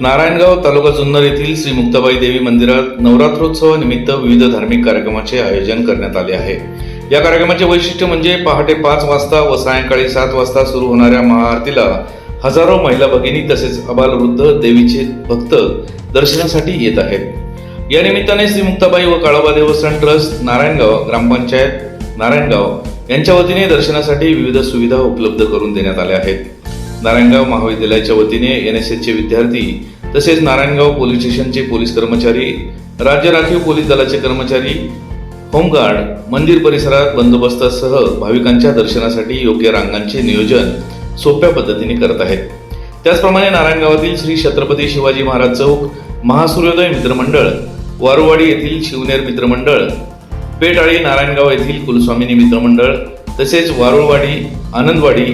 नारायणगाव तालुका जुन्नर येथील श्री मुक्ताबाई देवी मंदिरात नवरात्रोत्सवानिमित्त विविध धार्मिक कार्यक्रमाचे आयोजन करण्यात आले आहे. या कार्यक्रमाचे वैशिष्ट्य म्हणजे पहाटे पाच वाजता व सायंकाळी सात वाजता सुरू होणाऱ्या महाआरतीला हजारो महिला भगिनी तसेच अबालवृद्ध देवीचे भक्त दर्शनासाठी येत आहेत. या निमित्ताने श्री मुक्ताबाई व काळोबा देवस्थान ट्रस्ट नारायणगाव ग्रामपंचायत नारायणगाव यांच्या वतीने दर्शनासाठी विविध सुविधा उपलब्ध करून देण्यात आल्या आहेत. नारायणगाव महाविद्यालयाच्या वतीने एन एस एसचे विद्यार्थी तसेच नारायणगाव पोलीस स्टेशनचे पोलीस कर्मचारी राज्य राखीव पोलीस दलाचे कर्मचारी होमगार्ड मंदिर परिसरात बंदोबस्तासह भाविकांच्या दर्शनासाठी योग्य रांगांचे नियोजन सोप्या पद्धतीने करत आहेत. त्याचप्रमाणे नारायणगावातील श्री छत्रपती शिवाजी महाराज चौक महासूर्योदय मित्रमंडळ वारुवाडी येथील शिवनेर मित्रमंडळ पेटाळी नारायणगाव येथील कुलस्वामिनी मित्रमंडळ तसेच वारुळवाडी आनंदवाडी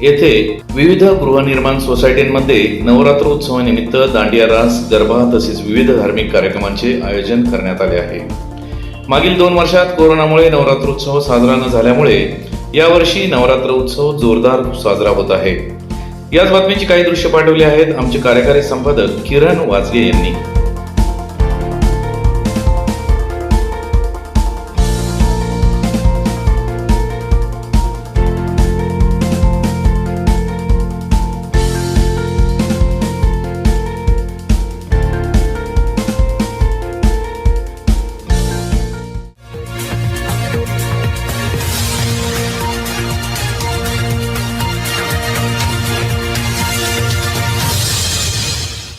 येथे विविध गृहनिर्माण सोसायटींमध्ये नवरात्र उत्सवानिमित्त दांडिया रास गरबा तसेच विविध धार्मिक कार्यक्रमांचे आयोजन करण्यात आले आहे. मागील दोन वर्षात कोरोनामुळे नवरात्रोत्सव साजरा न झाल्यामुळे यावर्षी नवरात्र उत्सव जोरदार साजरा होत आहे. याच बातमीची काही दृश्य पाठवली आहेत आमचे कार्यकारी संपादक किरण वाजगे यांनी.